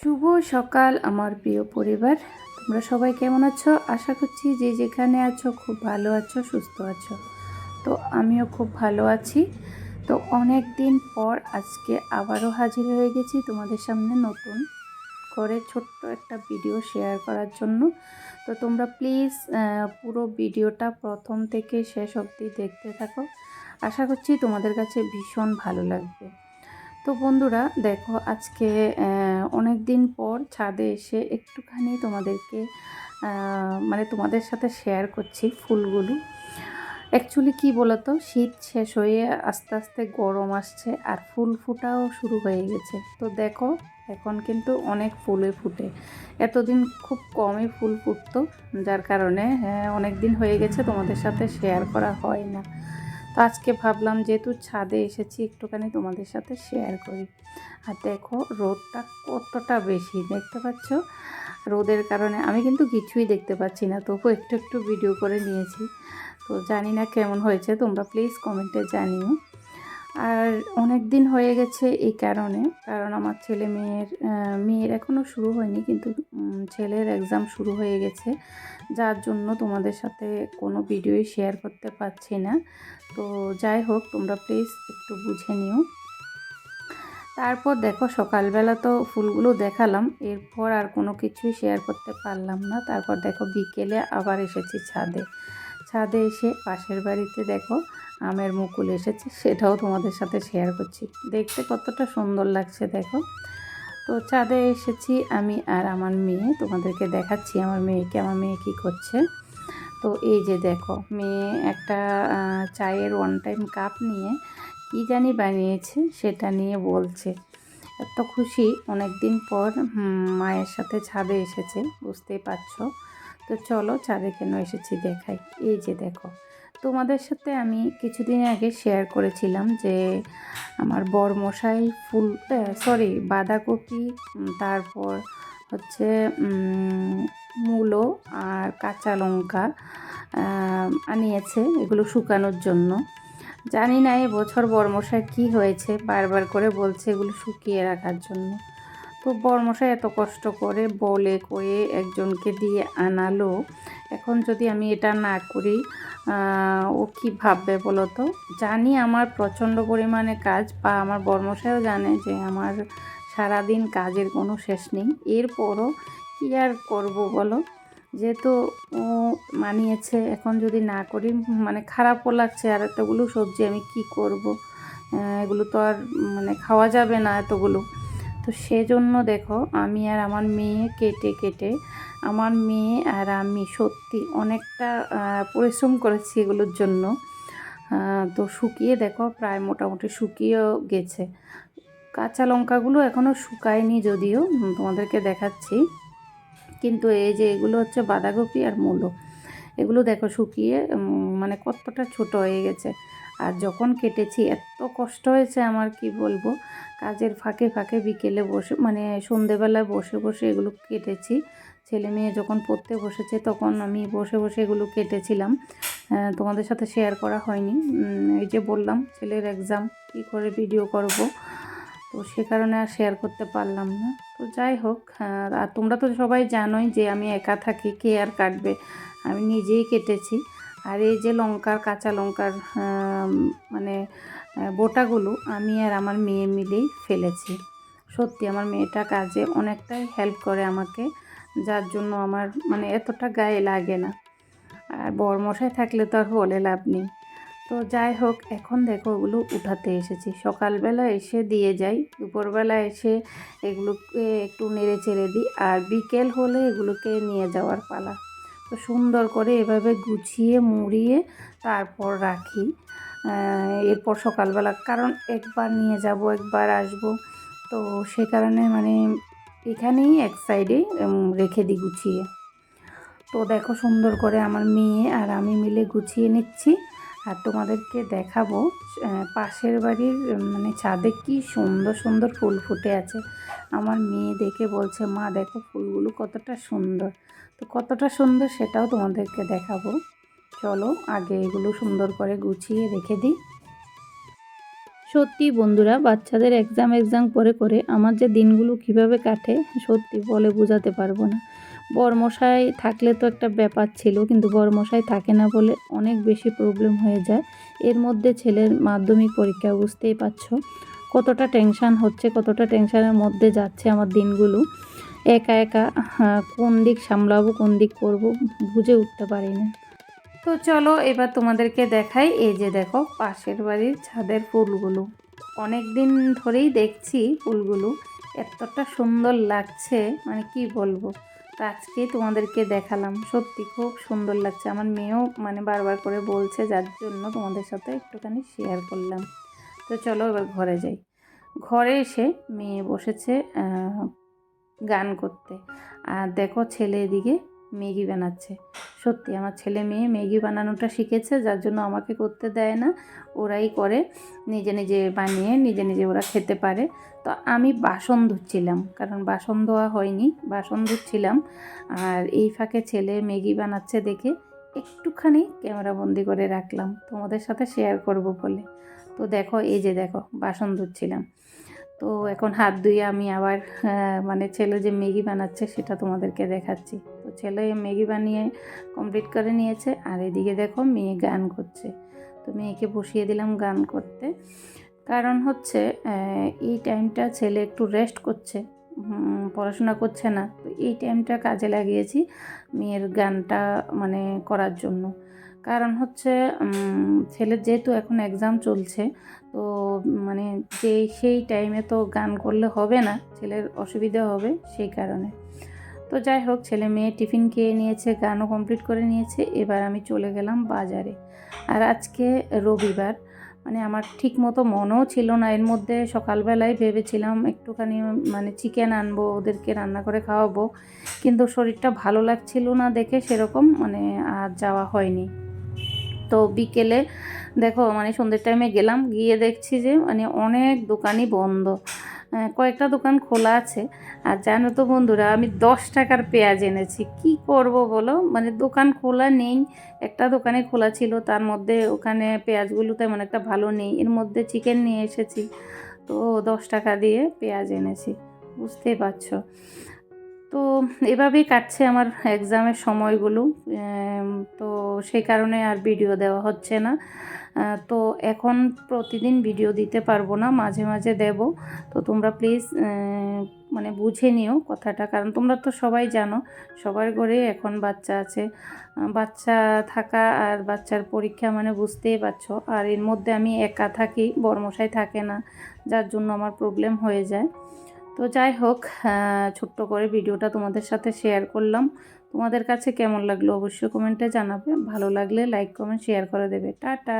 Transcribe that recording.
শুভ সকাল আমার প্রিয় পরিবার। তোমরা সবাই কেমন আছো? আশা করছি যে যেখানে আছো খুব ভালো আছো, সুস্থ আছো। তো আমিও খুব ভালো আছি। তো অনেক দিন পর আজকে আবারও হাজির হয়ে গেছি তোমাদের সামনে নতুন করে ছোট্ট একটা ভিডিও শেয়ার করার জন্য। তো তোমরা প্লিজ পুরো ভিডিওটা প্রথম থেকে শেষ অবধি দেখতে থাকো। আশা করছি তোমাদের কাছে ভীষণ ভালো লাগবে। তো বন্ধুরা দেখো আজকে অনেক দিন পর ছাদে এসে একটুখানি তোমাদেরকে মানে তোমাদের সাথে শেয়ার করছি ফুলগুলো। অ্যাকচুয়ালি কি বলতো শীত শেষ হয়ে আস্তে আস্তে গরম আসছে আর ফুল ফুটাও শুরু হয়ে গেছে। তো দেখো এখন কিন্তু অনেক ফুলে ফুটে। এতদিন খুব কমই ফুল ফুটতো যার কারণে হ্যাঁ, অনেক দিন হয়ে গেছে তোমাদের সাথে শেয়ার করা হয় না। তো আজকে ভাবলাম যেহেতু ছাদে এসেছি, একটুখানি তোমাদের সাথে শেয়ার করি। আর দেখো, রোদটা কতটা বেশি, দেখতে পাচ্ছ? রোদের কারণে আমি কিন্তু কিছুই দেখতে পাচ্ছি না তবু একটু একটু ভিডিও করে নিয়েছি। তো জানি না কেমন হয়েছে, তোমরা প্লিজ কমেন্টে জানিও। আর অনেক দিন হয়ে গেছে এই কারণে, কারণ আমার ছেলে মেয়ের মেয়ের এখনও শুরু হয়নি, কিন্তু ছেলের এক্সাম শুরু হয়ে গেছে। যার জন্য তোমাদের সাথে কোনো ভিডিওই শেয়ার করতে পারছি না। তো যাই হোক, তোমরা প্লিজ একটু বুঝে নিও। তারপর দেখো, সকালবেলা তো ফুলগুলো দেখালাম, এরপর আর কোনো কিছুই শেয়ার করতে পারলাম না। তারপর দেখো, বিকেলে আবার এসেছি ছাদে। ছাদে এসে পাশের বাড়িতে দেখো আমের মুকুল এসেছে, সেটাও তোমাদের সাথে শেয়ার করছি। দেখতে কতটা সুন্দর লাগছে, দেখো। তো চাঁদে এসেছি আমি আর আমার মেয়ে, তোমাদেরকে দেখাচ্ছি আমার মেয়েকে, আমার মেয়ে কী করছে। তো এই যে দেখো, মেয়ে একটা চায়ের ওয়ান টাইম কাপ নিয়ে কী জানি বানিয়েছে, সেটা নিয়ে বলছে। এত খুশি অনেক দিন পর মায়ের সাথে ছাদে এসেছে, বুঝতেই পারছ। তো চলো ছাদে কেন এসেছি দেখাই। এই যে দেখো তোমাদের সাথে আমি কিছুদিন আগে শেয়ার করেছিলাম যে আমার বর মশাই ফুল সরি বাঁধাকপি তারপর হচ্ছে মূলো আর কাঁচা লঙ্কা আনিয়েছে এগুলো শুকানোর জন্য। জানি না এবছর বরমশাই কী হয়েছে, বারবার করে বলছে এগুলো শুকিয়ে রাখার জন্য। তো বরমশাই এত কষ্ট করে বলে, কয়ে একজনকে দিয়ে আনালো। এখন যদি আমি এটা না করি ও কী ভাববে বলো তো? জানি আমার প্রচণ্ড পরিমাণে কাজ বা আমার বর্মশাইও জানে যে আমার সারাদিন কাজের কোনো শেষ নেই। এরপরও কী আর করব বলো? যেহেতু ও মানিয়েছে, এখন যদি না করি মানে খারাপও লাগছে। আর এতগুলো সবজি আমি কি করব? এগুলো তো আর মানে খাওয়া যাবে না এতগুলো। তো সেজন্য দেখো, আমি আর আমার মেয়ে কেটে কেটে, আমার মেয়ে আর আমি সত্যি অনেকটা পরিশ্রম করেছি এগুলোর জন্য। তো শুকিয়ে দেখো, প্রায় মোটামুটি শুকিয়েও গেছে। কাঁচা লঙ্কাগুলো এখনও শুকায়নি যদিও তোমাদেরকে দেখাচ্ছি। কিন্তু এই যে এগুলো হচ্ছে বাঁধাকপি আর মূলো, এগুলো দেখো শুকিয়ে মানে কতটা ছোট হয়ে গেছে। আর যখন কেটেছি, এত কষ্ট হয়েছে আমার, কি বলব? কাজের ফাঁকে ফাঁকে বিকেলে বসে মানে সন্ধেবেলায় বসে বসে এগুলো কেটেছি। ছেলে মেয়ে যখন পড়তে বসেছে, তখন আমি বসে বসে এগুলো কেটেছিলাম। তোমাদের সাথে শেয়ার করা হয়নি। এই যে বললাম, ছেলের এক্সাম কী করে ভিডিও করব? তো সে কারণে আর শেয়ার করতে পারলাম না। তো যাই হোক আর তোমরা তো সবাই জানোই যে আমি একা থাকি, কে আর কাটবে? আমি নিজেই কেটেছি। আর এই যে লঙ্কার, কাঁচা লঙ্কার মানে বোটাগুলো আমি আর আমার মেয়ে মিলেই ফেলেছি। সত্যি আমার মেয়েটা কাজে অনেকটাই হেল্প করে আমাকে, যার জন্য আমার মানে এতটা গায়ে লাগে না। আর বরমশাই থাকলে তো আর বলে লাভ নেই। তো যাই হোক, এখন দেখো ওগুলো উঠাতে এসেছি। সকালবেলা এসে দিয়ে যাই, দুপুরবেলা এসে এগুলোকে একটু নেড়ে চেড়ে দিই, আর বিকেল হলে এগুলোকে নিয়ে যাওয়ার পালা। তো সুন্দর করে এভাবে গুছিয়ে, মুড়িয়ে তারপর রাখি। এরপর সকালবেলা, কারণ একবার নিয়ে যাব, একবার আসব। তো সে কারণে মানে এখানেই এক সাইডে রেখে দিই গুছিয়ে। তো দেখো সুন্দর করে আমার মেয়ে আর আমি মিলে গুছিয়ে নিচ্ছি। আর তোমাদেরকে দেখাবো পাশের বাড়ির মানে ছাদে কি সুন্দর সুন্দর ফুল ফুটে আছে। আমার মেয়ে দেখে বলছে, মা, দেখো ফুলগুলো কতটা সুন্দর। তো কতটা সুন্দর সেটাও তোমাদেরকে দেখাবো। চলো আগে এগুলো সুন্দর করে গুছিয়ে রেখে দিই। সত্যি বন্ধুরা, বাচ্চাদের এক্সাম এক্সাম করে করে আমার যে দিনগুলো কীভাবে কাটে, সত্যি বলে বোঝাতে পারব না। বরমশাই থাকলে তো একটা ব্যাপার ছিল, কিন্তু বরমশাই থাকে না বলে অনেক বেশি প্রবলেম হয়ে যায়। এর মধ্যে ছেলের মাধ্যমিক পরীক্ষা, বুঝতেই পারছ। কতটা টেনশান হচ্ছে, কতটা টেনশানের মধ্যে যাচ্ছে আমার দিনগুলো। একা একা কোন দিক সামলাবো, কোন দিক করব বুঝে উঠতে পারি না তো চলো এবার তোমাদেরকে দেখাই, এই যে দেখো পাশের বাড়ির ছাদের ফুলগুলো। অনেক দিন ধরেই দেখছি ফুলগুলো, এতটা সুন্দর লাগছে মানে কি বলব? আজকে তোমাদেরকে দেখালাম, সত্যি খুব সুন্দর লাগছে। আমার মেয়েও মানে বারবার করে বলছে, যার জন্য তোমাদের সাথে একটুখানি শেয়ার করলাম। তো চলো এবার ঘরে যাই। ঘরে এসে মেয়ে বসেছে গান করতে। আর দেখো ছেলে এদিকে ম্যাগি বানাচ্ছে। সত্যি আমার ছেলে মেয়ে ম্যাগি বানানোটা শিখেছে, যার জন্য আমাকে করতে দেয় না। ওরাই করে, নিজে নিজে বানিয়ে, নিজে নিজে ওরা খেতে পারে। তো আমি বাসন ধুচ্ছিলাম, কারণ বাসন ধোয়া হয়নি, বাসন ধুচ্ছিলাম। আর এই ফাঁকে ছেলে ম্যাগি বানাচ্ছে দেখে একটুখানি ক্যামেরা বন্দি করে রাখলাম। তোমাদের সাথে শেয়ার করব বলে। তো দেখো, এই যে দেখো, বাসন ধুচ্ছিলাম। তো এখন হাত ধুয়ে আমি আবার মানে ছেলে যে ম্যাগি বানাচ্ছে সেটা তোমাদেরকে দেখাচ্ছি। তো ছেলে ম্যাগি বানিয়ে কমপ্লিট করে নিয়েছে আর এদিকে দেখো মেয়ে গান করছে। তো মেয়েকে বসিয়ে দিলাম গান করতে। কারণ হচ্ছে এই টাইমটা ছেলে একটু রেস্ট করছে পড়াশোনা করছে না। তো এই টাইমটা কাজে লাগিয়েছি মেয়ের গানটা মানে করার জন্য। কারণ হচ্ছে ছেলের যেহেতু এখন এক্সাম চলছে, তো মানে যে সেই টাইমে তো গান করলে হবে না, ছেলের অসুবিধা হবে সেই কারণে। তো যাই হোক, ছেলে মেয়ে টিফিন খেয়ে নিয়েছে, গানও কমপ্লিট করে নিয়েছে, এবার আমি চলে গেলাম বাজারে। আর আজকে রবিবার মানে আমার ঠিক মতো মনেও ছিল না, এর মধ্যে সকালবেলায় ভেবেছিলাম একটুখানি মানে চিকেন আনব, ওদেরকে রান্না করে খাওয়াবো, কিন্তু শরীরটা ভালো লাগছিল না দেখে সেরকম মানে আর যাওয়া হয়নি। তো বিকেলে, দেখো মানে সন্ধ্যের টাইমে গেলাম, গিয়ে দেখছি যে মানে অনেক দোকানই বন্ধ। কয়েকটা দোকান খোলা আছে। আর জানো তো বন্ধুরা, আমি দশ টাকার পেঁয়াজ এনেছি। কি করব বলো? মানে দোকান খোলা নেই। একটা দোকানে খোলা ছিল, তার মধ্যে ওখানে পেঁয়াজগুলো তেমন একটা ভালো নেই। এর মধ্যে চিকেন নিয়ে এসেছি। তো দশ টাকা দিয়ে পেঁয়াজ এনেছি। বুঝতেই পারছ। তো এভাবেই কাটছে আমার এক্সামের সময়গুলো। তো সেই কারণে আর ভিডিও দেওয়া হচ্ছে না। তো এখন প্রতিদিন ভিডিও দিতে পারব না, মাঝে মাঝে দেব। তো তোমরা প্লিজ মানে বুঝে নিও কথাটা, কারণ তোমরা তো সবাই জানো, সবার ঘরে এখন বাচ্চা আছে। বাচ্চা থাকা আর বাচ্চার পরীক্ষা মানে বুঝতেই পারছ। আর এর মধ্যে আমি একা থাকি বর্মশাই থাকে না, যার জন্য আমার প্রবলেম হয়ে যায়। তো যাই হোক ছোট্ট করে ভিডিওটা তোমাদের সাথে শেয়ার করলাম। তোমাদের কাছে কেমন লাগল অবশ্যই কমেন্টে জানাবে। ভালো লাগলে লাইক কমেন্ট শেয়ার করে দেবে। টাটা!